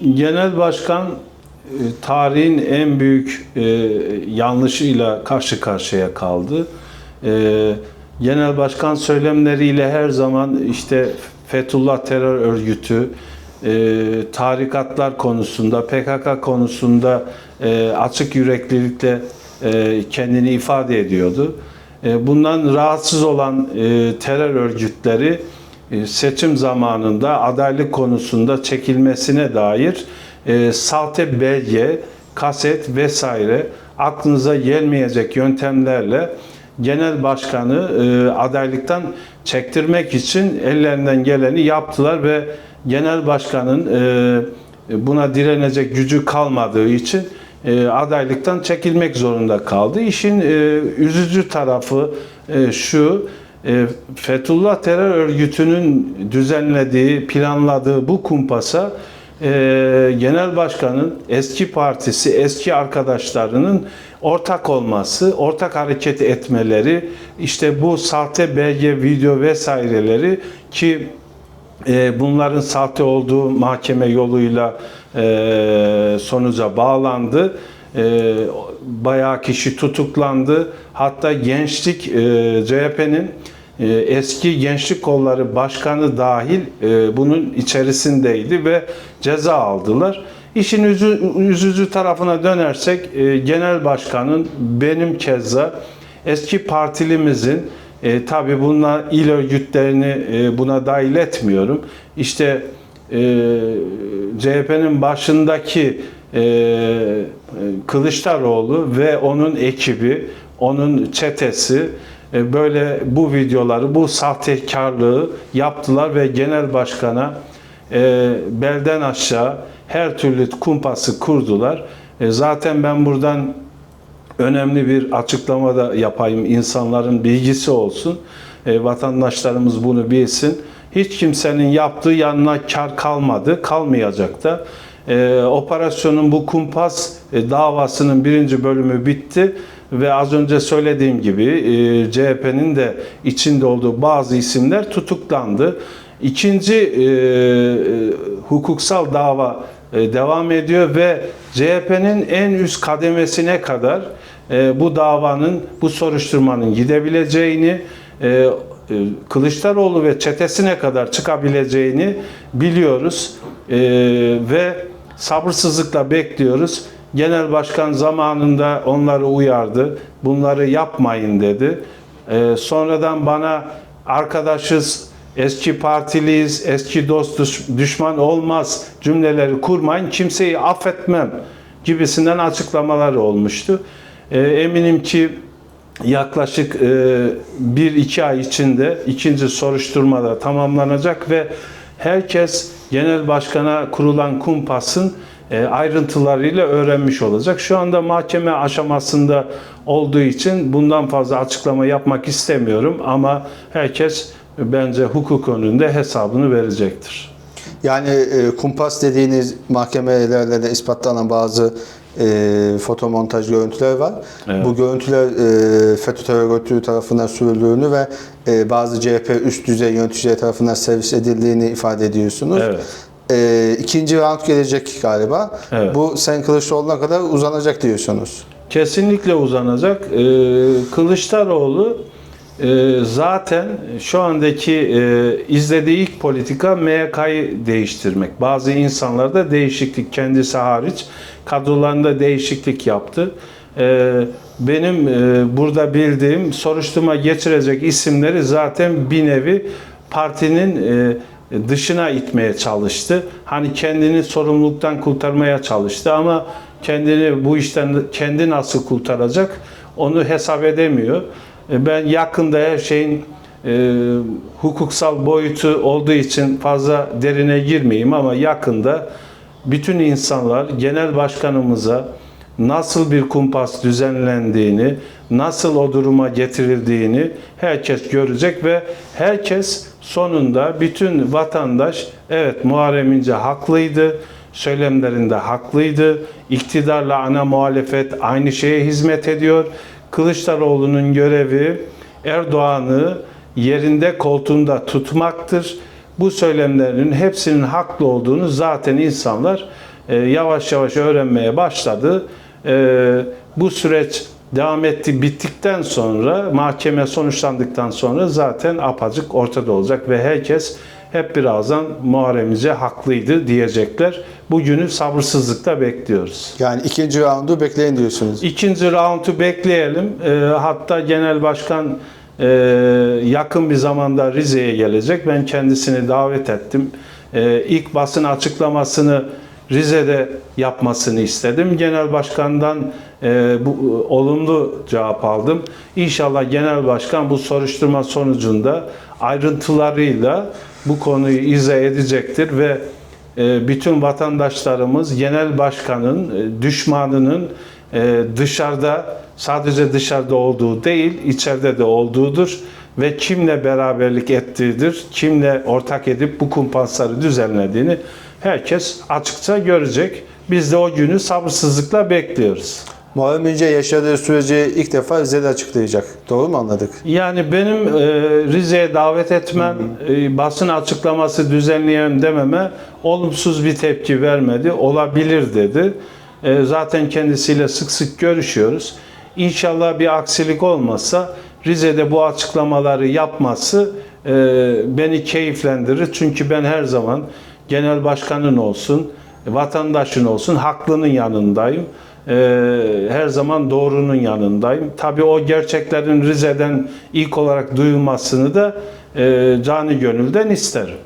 Genel Başkan e, tarihin en büyük e, yanlışıyla karşı karşıya kaldı. E, Genel Başkan söylemleriyle her zaman işte Fethullah terör örgütü, tarikatlar konusunda, PKK konusunda açık yüreklilikle kendini ifade ediyordu. Bundan rahatsız olan terör örgütleri seçim zamanında adaylık konusunda çekilmesine dair e, sahte belge, kaset vesaire aklınıza gelmeyecek yöntemlerle genel başkanı e, adaylıktan çektirmek için ellerinden geleni yaptılar ve genel başkanın e, buna direnecek gücü kalmadığı için e, adaylıktan çekilmek zorunda kaldı. İşin e, üzücü tarafı e, şu, e, Fethullah terör örgütünün düzenlediği, planladığı bu kumpasa e, genel başkanın eski partisi, eski arkadaşlarının ortak olması, ortak hareket etmeleri, işte bu sahte belge, video vesaireleri ki e, bunların sahte olduğu mahkeme yoluyla e, sonuca bağlandı. E, bayağı kişi tutuklandı. Hatta gençlik e, CHP'nin eski gençlik kolları başkanı dahil e, bunun içerisindeydi ve ceza aldılar. İşin üzü, üzücü tarafına dönersek e, genel başkanın benim keza eski partilimizin e, tabii bunlar il örgütlerini e, buna dahil etmiyorum. İşte e, CHP'nin başındaki e, Kılıçdaroğlu ve onun ekibi, onun çetesi böyle bu videoları, bu sahtekarlığı yaptılar ve genel başkana e, belden aşağı her türlü kumpası kurdular. E, zaten ben buradan önemli bir açıklama da yapayım. insanların bilgisi olsun. E, vatandaşlarımız bunu bilsin. Hiç kimsenin yaptığı yanına kar kalmadı, kalmayacak da. E, operasyonun bu kumpas e, davasının birinci bölümü bitti ve az önce söylediğim gibi e, CHP'nin de içinde olduğu bazı isimler tutuklandı. İkinci e, e, hukuksal dava e, devam ediyor ve CHP'nin en üst kademesine kadar e, bu davanın, bu soruşturmanın gidebileceğini, e, e, Kılıçdaroğlu ve çetesine kadar çıkabileceğini biliyoruz E, ve sabırsızlıkla bekliyoruz. Genel Başkan zamanında onları uyardı. Bunları yapmayın dedi. E, sonradan bana arkadaşız, eski partiliyiz, eski dost düş- düşman olmaz cümleleri kurmayın. Kimseyi affetmem gibisinden açıklamalar olmuştu. E, eminim ki yaklaşık e, bir iki ay içinde ikinci soruşturmada tamamlanacak ve herkes genel başkana kurulan kumpasın e, ayrıntılarıyla öğrenmiş olacak. Şu anda mahkeme aşamasında olduğu için bundan fazla açıklama yapmak istemiyorum ama herkes bence hukuk önünde hesabını verecektir. Yani e, kumpas dediğiniz mahkemelerle de ispatlanan bazı e, fotomontaj görüntüler var. Evet. Bu görüntüler e, FETÖ terör örgütü tarafından sürüldüğünü ve e, bazı CHP üst düzey yöneticileri tarafından servis edildiğini ifade ediyorsunuz. Evet. E, ikinci round gelecek galiba. Evet. Bu Sayın Kılıçdaroğlu'na kadar uzanacak diyorsunuz. Kesinlikle uzanacak. Ee, Kılıçdaroğlu e, zaten şu andaki e, izlediği ilk politika MYK'yı değiştirmek. Bazı insanlarda değişiklik kendisi hariç kadrolarında değişiklik yaptı. Ee, benim e, burada bildiğim soruşturma geçirecek isimleri zaten bir nevi partinin e, dışına itmeye çalıştı. Hani kendini sorumluluktan kurtarmaya çalıştı ama kendini bu işten kendi nasıl kurtaracak onu hesap edemiyor. E, Ben yakında her şeyin e, hukuksal boyutu olduğu için fazla derine girmeyeyim ama yakında bütün insanlar genel başkanımıza nasıl bir kumpas düzenlendiğini, nasıl o duruma getirildiğini herkes görecek ve herkes sonunda bütün vatandaş evet Muharrem İnce haklıydı, söylemlerinde haklıydı, iktidarla ana muhalefet aynı şeye hizmet ediyor. Kılıçdaroğlu'nun görevi Erdoğan'ı yerinde koltuğunda tutmaktır. bu söylemlerin hepsinin haklı olduğunu zaten insanlar e, yavaş yavaş öğrenmeye başladı. E, bu süreç devam etti bittikten sonra mahkeme sonuçlandıktan sonra zaten apacık ortada olacak ve herkes hep birazdan Muharrem İnce haklıydı diyecekler. Bugünü sabırsızlıkla bekliyoruz. Yani ikinci roundu bekleyin diyorsunuz. İkinci raundu bekleyelim. Ee, hatta Genel Başkan e, yakın bir zamanda Rize'ye gelecek. Ben kendisini davet ettim. Ee, ilk basın açıklamasını Rize'de yapmasını istedim. Genel Başkan'dan e, bu olumlu cevap aldım. İnşallah Genel Başkan bu soruşturma sonucunda ayrıntılarıyla bu konuyu izah edecektir ve e, bütün vatandaşlarımız genel başkanın e, düşmanının e, dışarıda sadece dışarıda olduğu değil içeride de olduğudur ve kimle beraberlik ettiğidir, kimle ortak edip bu kumpasları düzenlediğini herkes açıkça görecek. Biz de o günü sabırsızlıkla bekliyoruz. Muharrem İnce yaşadığı süreci ilk defa Rize'de açıklayacak. Doğru mu anladık? Yani benim e, Rize'ye davet etmem, e, basın açıklaması düzenleyen dememe olumsuz bir tepki vermedi. Olabilir dedi. E, zaten kendisiyle sık sık görüşüyoruz. İnşallah bir aksilik olmazsa Rize'de bu açıklamaları yapması e, beni keyiflendirir. Çünkü ben her zaman genel başkanın olsun, vatandaşın olsun haklının yanındayım. Ee, her zaman doğrunun yanındayım. Tabii o gerçeklerin Rize'den ilk olarak duyulmasını da e, cani gönülden isterim.